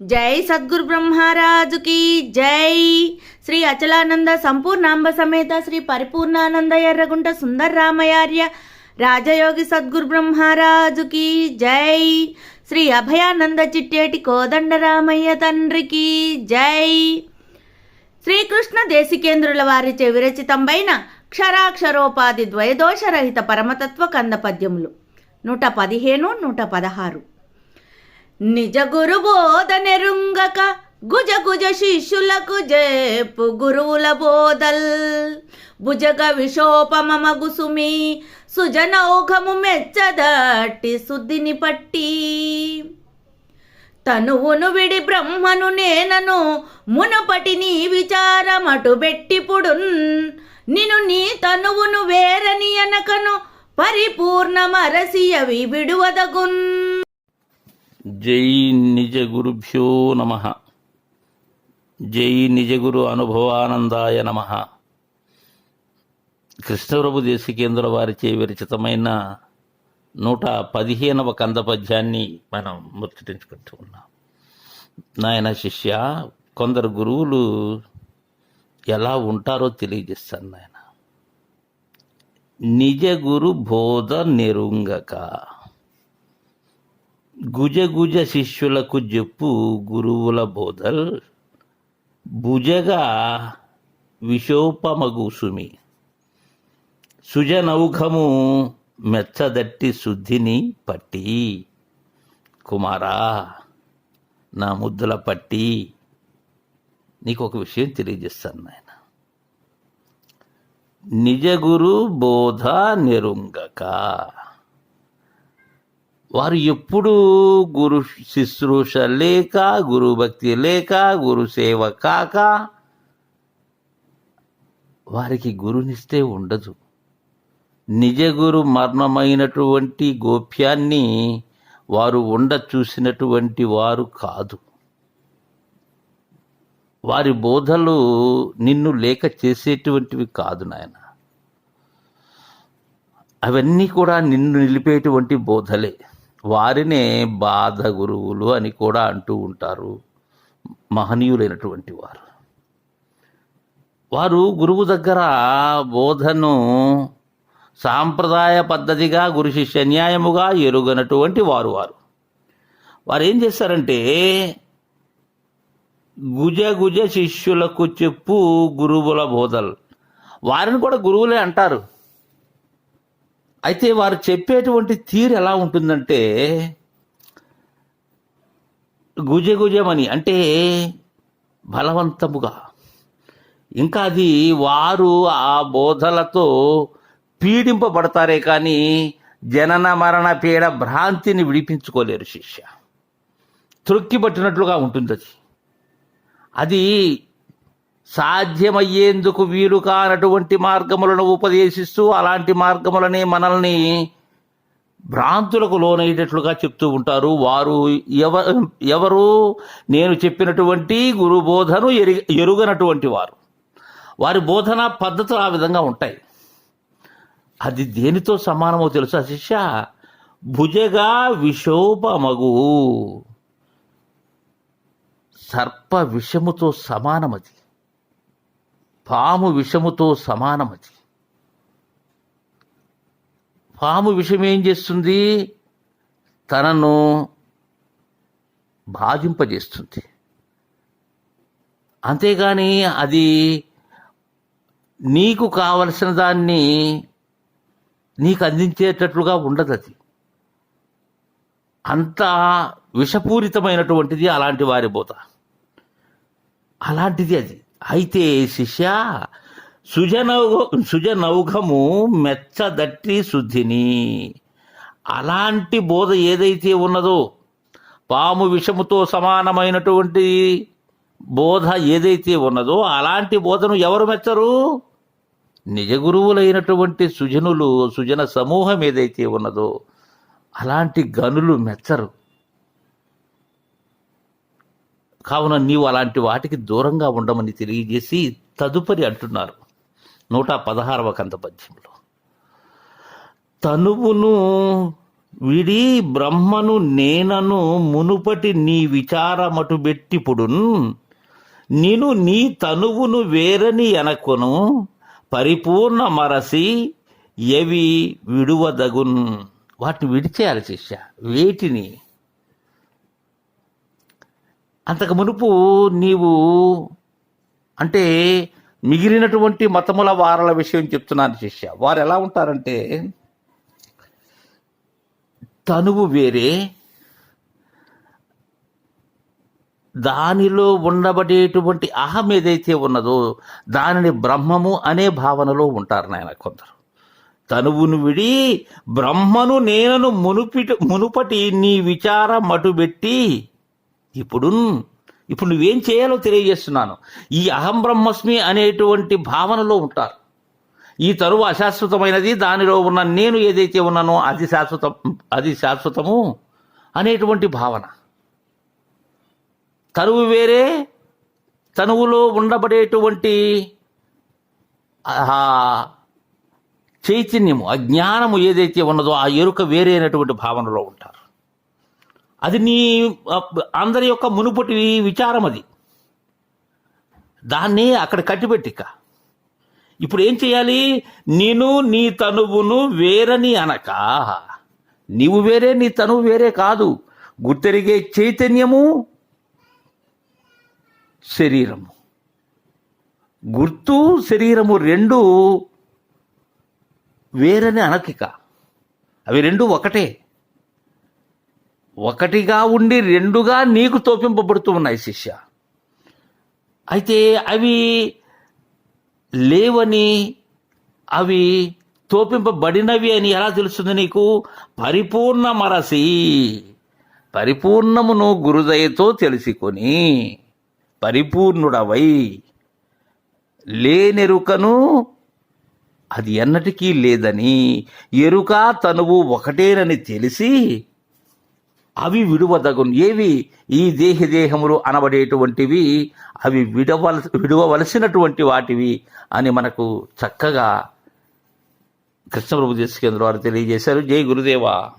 జై సద్గురు బ్రహ్మరాజుకి జై. శ్రీ అచలానంద సంపూర్ణాంబ సమేత శ్రీ పరిపూర్ణానంద ఎర్రగుంట సుందర రామయార్య రాజయోగి సద్గురు బ్రహ్మరాజుకి జై. శ్రీ అభయానంద చిట్టేటి కోదండరామయ్య తండ్రికి జై. శ్రీకృష్ణ దేశికేంద్రుల వారిచే విరచితంబైన క్షరాక్షరోపాధి ద్వయదోషరహిత పరమతత్వ కంద పద్యములు నూట పదిహేను నూట పదహారు. నిజ గురు బోధనెరుంగక గుజ గుజ శిష్యులకు జేపు గురువుల బోధల్. భుజగ విశోపమగుసుమి సుజనౌఘము మెచ్చదట్టి శుద్ధిని పట్టి. తనువును విడి బ్రహ్మను నేనను మునపటి నీ విచారమటు బెట్టిపుడున్. నిను నీ తనువును వేరని అనకను పరిపూర్ణమరసియవి విడువదగున్. జై నిజ గురుభ్యో నమ. జై నిజ గురు అనుభవానందాయ నమ. కృష్ణప్రభు దేశికేంద్ర వారిచే విరచితమైన నూట పదిహేనవ కంద పద్యాన్ని మనం ముచ్చటించుకుంటూ ఉన్నాం. నాయన శిష్య కొందరు గురువులు ఎలా ఉంటారో తెలియజేస్తాను నాయన. నిజ గురు బోధ నెరుంగక. గుజ గుజ శిష్యులకు చెప్పు గురువుల బోధల్. భుజగా విశోపమగు సుమి సుజనౌఘము మెచ్చదట్టి శుద్ధిని పట్టి. కుమారా నా ముద్దుల పట్టి. నీకు ఒక విషయం తెలియజేస్తాను నాయన. నిజ గురు బోధ నిరుంగక. వారు ఎప్పుడు గురు శుశ్రూష లేక గురు భక్తి లేక గురు సేవ కాక వారికి గురునిస్తే ఉండదు. నిజ గురు మర్మమైనటువంటి గోప్యాన్ని వారు ఉండ చూసినటువంటి వారు కాదు. వారి బోధలు నిన్ను లేక చేసేటువంటివి కాదు నాయన. అవన్నీ కూడా నిన్ను నిలిపేటువంటి బోధలే. వారినే బాధ గురువులు అని కూడా అంటూ ఉంటారు. మహనీయులైనటువంటి వారు. వారు గురువు దగ్గర బోధను సాంప్రదాయ పద్ధతిగా గురు శిష్య న్యాయముగా ఎరుగనటువంటి వారు వారు. వారు ఏం చేస్తారంటే గుజ గుజ శిష్యులకు చెప్పు గురువుల బోధలు. వారిని కూడా గురువులే అంటారు. అయితే వారు చెప్పేటువంటి తీరు ఎలా ఉంటుందంటే గుజగుజమని అంటే బలవంతముగా. ఇంకా అది వారు ఆ బోధలతో పీడింపబడతారే కానీ జనన మరణ పీడ భ్రాంతిని విడిపించుకోలేరు శిష్య. త్రొక్కిపట్టినట్లుగా ఉంటుంది అది అది సాధ్యమయ్యేందుకు వీలు కానటువంటి మార్గములను ఉపదేశిస్తూ అలాంటి మార్గములనే మనల్ని భ్రాంతులకు లోనయ్యేటట్లుగా చెప్తూ ఉంటారు. వారు ఎవ ఎవరు? నేను చెప్పినటువంటి గురు బోధను ఎరి ఎరుగనటువంటి వారు. వారి బోధన పద్ధతులు ఆ విధంగా ఉంటాయి. అది దేనితో సమానమో తెలుసా శిష్య? భుజగా విశోపమగు సర్ప విషముతో సమానమది. పాము విషముతో సమానమది. పాము విషం ఏం చేస్తుంది? తనను బాధింపజేస్తుంది. అంతేగాని అది నీకు కావలసిన దాన్ని నీకు అందించేటట్లుగా ఉండదు అది అంత విషపూరితమైనటువంటిది అలాంటి వారి బోత అలాంటిది అది. అయితే శిష్య సుజనౌ సుజనౌఘము మెచ్చదట్టి శుద్ధిని. అలాంటి బోధ ఏదైతే ఉన్నదో పాము విషముతో సమానమైనటువంటి బోధ ఏదైతే ఉన్నదో అలాంటి బోధను ఎవరు మెచ్చరు? నిజ గురువులైనటువంటి సుజనులు సుజన సమూహం ఏదైతే ఉన్నదో అలాంటి గనులు మెచ్చరు. కావున నీవు అలాంటి వాటికి దూరంగా ఉండమని తెలియజేసి తదుపరి అంటున్నారు. నూట పదహారవ కంత పద్యంలో. తనువును విడి బ్రహ్మను నేనను మునుపటి నీ విచారమటు బెట్టిపుడున్ నేను నీ తనువును వేరని అనకొను పరిపూర్ణ మరసి ఎవి విడువదగున్. వాటిని విడిచేయాలి శిష్య. వేటిని అంతకు మునుపు నీవు అంటే మిగిలినటువంటి మతముల వారల విషయం చెప్తున్నాను శిష్య. వారు ఎలా ఉంటారంటే తనువు వేరే దానిలో ఉండబడేటువంటి అహం ఏదైతే ఉన్నదో దానిని బ్రహ్మము అనే భావనలో ఉంటారు నాయన కొందరు. తనువును విడి బ్రహ్మను నేనను మునుపిటి మునుపటి నీ విచార మటుబెట్టి ఇప్పుడు ఇప్పుడు నువ్వేం చేయాలో తెలియజేస్తున్నాను. ఈ అహం బ్రహ్మస్మి అనేటువంటి భావనలో ఉంటారు. ఈ తరువు అశాశ్వతమైనది దానిలో ఉన్న నేను ఏదైతే ఉన్నానో అది శాశ్వతం అది శాశ్వతము అనేటువంటి భావన. తరువు వేరే తనువులో ఉండబడేటువంటి చైతన్యము అజ్ఞానము ఏదైతే ఉన్నదో ఆ ఎరుక వేరే అయినటువంటి భావనలో ఉంటారు. అది నీ అందరి యొక్క మునుపటి విచారం అది. దాన్ని అక్కడ కట్టిపెట్టిక. ఇప్పుడు ఏం చేయాలి? నేను నీ తనువును వేరని అనక నీవు వేరే నీ తనువు వేరే కాదు. గుర్తెరిగే చైతన్యము శరీరము. గుర్తు శరీరము రెండు వేరని అనకిక. అవి రెండు ఒకటే. ఒకటిగా ఉండి రెండుగా నీకు తోపింపబడుతూ ఉన్నాయి శిష్య. అయితే అవి లేవని అవి తోపింపబడినవి అని ఎలా తెలుస్తుంది నీకు? పరిపూర్ణ మరసి పరిపూర్ణమును గురుదయతో తెలుసుకొని పరిపూర్ణుడవై లేనెరుకను అది ఎన్నటికీ లేదని ఎరుక తనువు ఒకటేనని తెలిసి అవి విడువదగును ఏవి? ఈ దేహ దేహములు అనబడేటువంటివి అవి విడవల విడవవలసినటువంటి వాటివి అని మనకు చక్కగా కృష్ణప్రభు దేశకేంద్ర వారు తెలియజేశారు. జై గురుదేవా.